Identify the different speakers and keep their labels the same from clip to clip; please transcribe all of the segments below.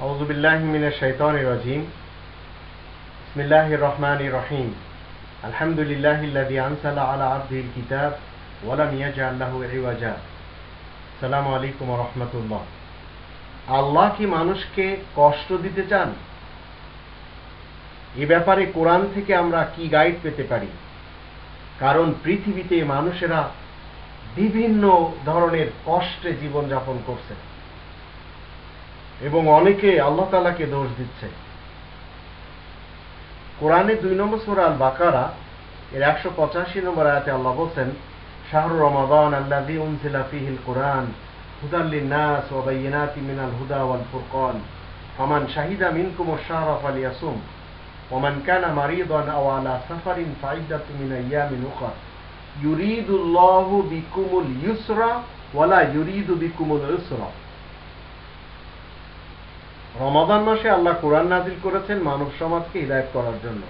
Speaker 1: أعوذ بالله من الشيطان الرجيم بسم الله الرحمن الرحيم الحمد لله الذي أنزل على عبده الكتاب ولم يجعل له عوجا السلام عليكم ورحمة الله আল্লাহ কি মানুষকে কষ্ট দিতে চান এ ব্যাপারে কোরআন থেকে আমরা কি গাইড পেতে পারি কারণ পৃথিবীতে মানুষেরা বিভিন্ন ধরনের কষ্টে জীবনযাপন করছে এবং অনেকে আল্লাহ তালাকে দোষ দিচ্ছে। কোরআনে দুই নম্বর সুরা আল বাকারা এর একশো পঁচাশি নম্বর আয়াতে আল্লাহ বলছেন, শাহরু রমাদান আল্লাযী উনজিলা ফীহিল কুরআন হুদাল লিন-নাস ওয়া মিনাল হুদা ওয়াল ফুরকান। ফামান শাহিদা মিনকুম আশ-শাহরা ফালিয়াসুম ওয়া মান কানা মারিদান আও আলা সাফারিন ফাইদাতুম মিন উখরা। ইউরিদুল্লাহু বিকুমুল ইউসরা ওয়ালা ইউরিদু বিকুমুল উসরা। রমাদান মাসে আল্লাহ কোরআন নাজিল করেছেন মানব সমাজকে হিদায়ত করার জন্য।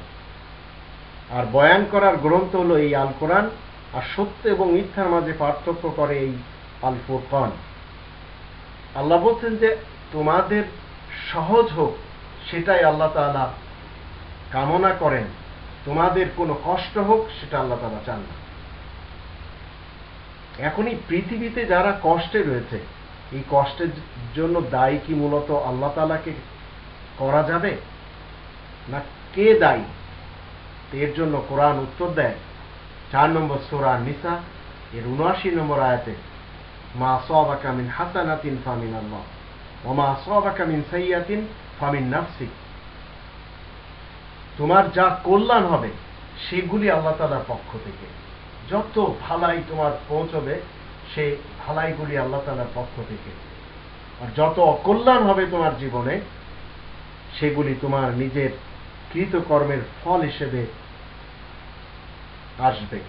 Speaker 1: আর বয়ান করার গ্রন্থ হলো এই আল কোরআন আর সত্য এবং মিথ্যার মাঝে পার্থক্য করে এই আল ফুরকান আল্লাহ বলছেন যে, তোমাদের সহজ হোক, সেটাই আল্লাহ তাআলা কামনা করেন। তোমাদের কোনো কষ্ট হোক, সেটা আল্লাহ তালা চান না। এখনই পৃথিবীতে যারা কষ্টে রয়েছে এই কষ্টের জন্য দায়ী কি মূলত আল্লাহ তালাকে করা যাবে? না কে দায়ী? এর জন্য কোরআন উত্তর দেয়, চার নম্বর সোরা নিসা, এর উনআশি নম্বর আয়াতে, মা সবাকা মিন হাসানাতিন ফামিন আল্লাহ ও মা সবাকা মিন সাইয়াতিন ফামিন নাফসিক। তোমার যা কল্যাণ হবে, সেগুলি আল্লাহ তালার পক্ষ থেকে। যত ভালাই তোমার পৌঁছবে সে ভালাইগুলি আল্লাহ তালার পক্ষ থেকে। আর যত অকল্যাণ হবে তোমার জীবনে, সেগুলি তোমার নিজের কৃতকর্মের ফল হিসেবে আসবে।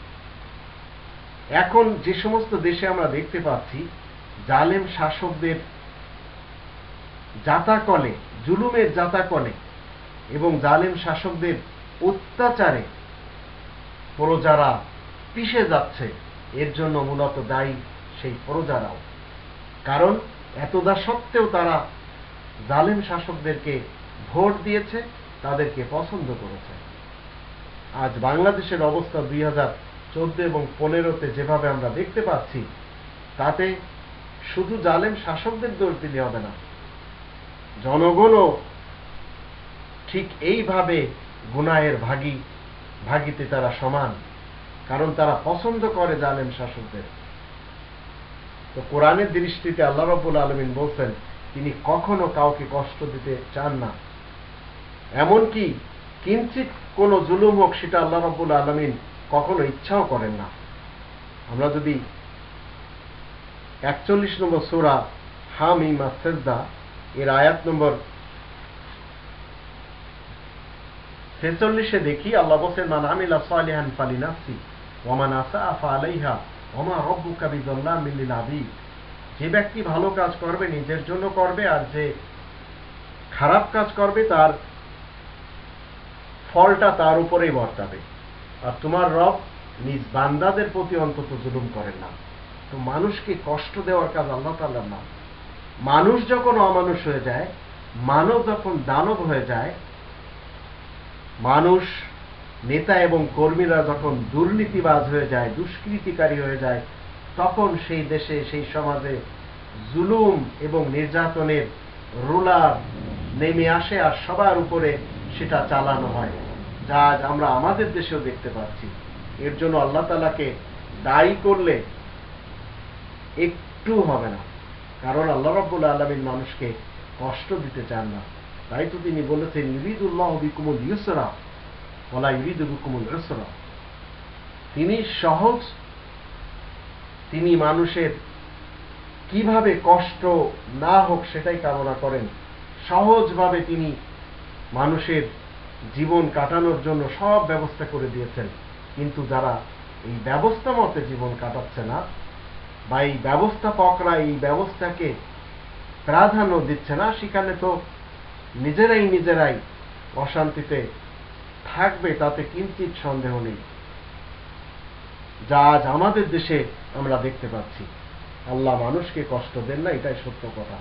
Speaker 1: এখন যে সমস্ত দেশে আমরা দেখতে পাচ্ছি, জালেম শাসকদের জাতাকলে, জুলুমের জাতাকলে এবং জালেম শাসকদের অত্যাচারে প্রজারা পিষে যাচ্ছে। এর জন্য মূলত দায়ী সেই প্রজারাও কারণ এতদা সত্ত্বেও তারা জালেম শাসকদেরকে ভোট দিয়েছে, তাদেরকে পছন্দ করেছে। আজ বাংলাদেশের অবস্থা দুই হাজার চোদ্দ এবং পনেরোতে যেভাবে আমরা দেখতে পাচ্ছি, তাতে শুধু জালেম শাসকদের দোষ দিলে হবে না। জনগণও ঠিক এইভাবে গুনাহের ভাগী, ভাগিতে তারা সমান। কারণ তারা পছন্দ করে জালেম শাসকদের। তো কোরআনের দৃষ্টিতে আল্লাহ রব্বুল আলমিন বলছেন, তিনি কখনো কাউকে কষ্ট দিতে চান না। এমনকি কিঞ্চিত কোন জুলুম হোক, সেটা আল্লাহ রব্বুল আলমিন কখনো ইচ্ছাও করেন না। আমরা যদি একচল্লিশ নম্বর সোরা হামিমা সেজদা, এর আয়াত নম্বর ছেচল্লিশে দেখি, আল্লাহ বলছেন, মান আমিলা সালিহান ফালি নাফসি। ওমান আসা আফা আলাইহা, ওমা রব্বু কাবিদুল্লাহ মিল্লিল আবি যে ব্যক্তি ভালো কাজ করবে, নিজের জন্য করবে, আর যে খারাপ কাজ করবে, তার ফলটা তার উপরেই বর্তাবে। আর তোমার রব নিজ বান্দাদের প্রতি অন্তত জুলুম করেন না। তো মানুষকে কষ্ট দেওয়ার কাজ আল্লাহ তাল্লার না। মানুষ যখন অমানুষ হয়ে যায়, মানব যখন দানব হয়ে যায়, মানুষ নেতা এবং কর্মীরা যখন দুর্নীতিবাজ হয়ে যায়, দুষ্কৃতিকারী হয়ে যায়, তখন সেই দেশে, সেই সমাজে জুলুম এবং নির্যাতনের রুলার নেমে আসে আর সবার উপরে সেটা চালানো হয়। যা আজ আমরা আমাদের দেশেও দেখতে পাচ্ছি। এর জন্য আল্লাহ তালাকে দায়ী করলে একটু হবে না। কারণ আল্লাহ রব্বুল আলমিন মানুষকে কষ্ট দিতে চান না। তাই তো তিনি বলেছেন ইরিদুল্লাহ বিকুমুল ইউসরা। তিনি সহজ, তিনি মানুষের কীভাবে কষ্ট না হোক সেটাই কামনা করেন। সহজভাবে তিনি মানুষের জীবন কাটানোর জন্য সব ব্যবস্থা করে দিয়েছেন। কিন্তু যারা এই ব্যবস্থা মতে জীবন কাটাচ্ছে না, বা এই ব্যবস্থাপকরা এই ব্যবস্থাকে প্রাধান্য দিচ্ছে না, সেখানে তো নিজেরাই নিজেরাই অশান্তিতে থাকবে তাতে কিঞ্চিত সন্দেহ নেই। যা আজ আমাদের দেশে আমরা দেখতে পাচ্ছি। আল্লাহ মানুষকে কষ্ট দেন না, এটাই সত্য কথা।